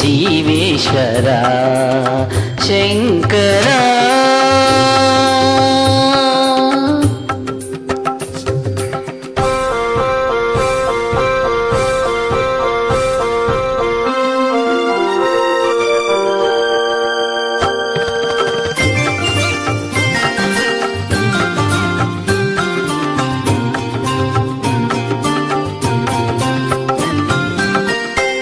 జీవేశ్వర శంకరా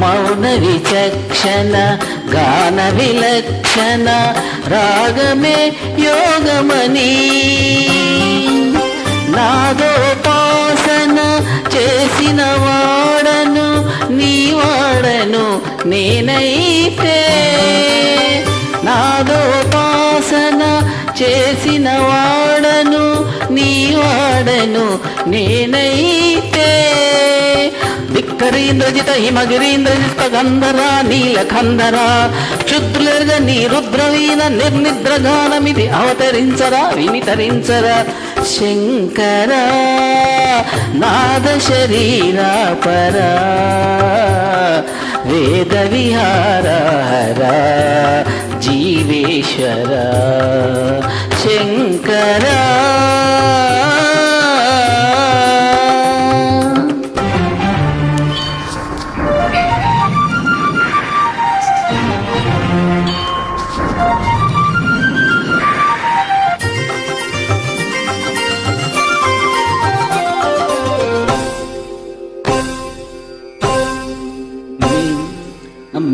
మౌన విచక్షణ గాన విలక్షణ రాగమే యోగమని నాదోపాసన చేసిన వాడను నీవాడను నేనైతే నాదోపాసన చేసిన వాడను నీవాడను నేనైతే ధిక్కరీంద్రజిత హిమగిరీంద్రజిత గంధరా నీలకంధర క్షుద్రులర్గ నీ రుద్రవీన నిర్నిద్రగానమిది అవతరించరా వినితరించరా. శంకరా నాద శరీర పరా. వేద విహార జీవేశ్వర. శంకరా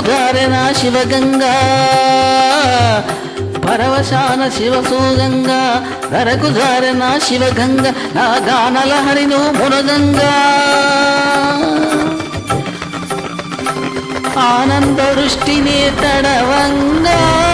ధారణ శివగంగా? పరవశాన శివసూగంగా? ధరకు ధారణ శివగంగ? నా గానల హరిను మునగంగా? ఆనంద దృష్టిని తడవంగా?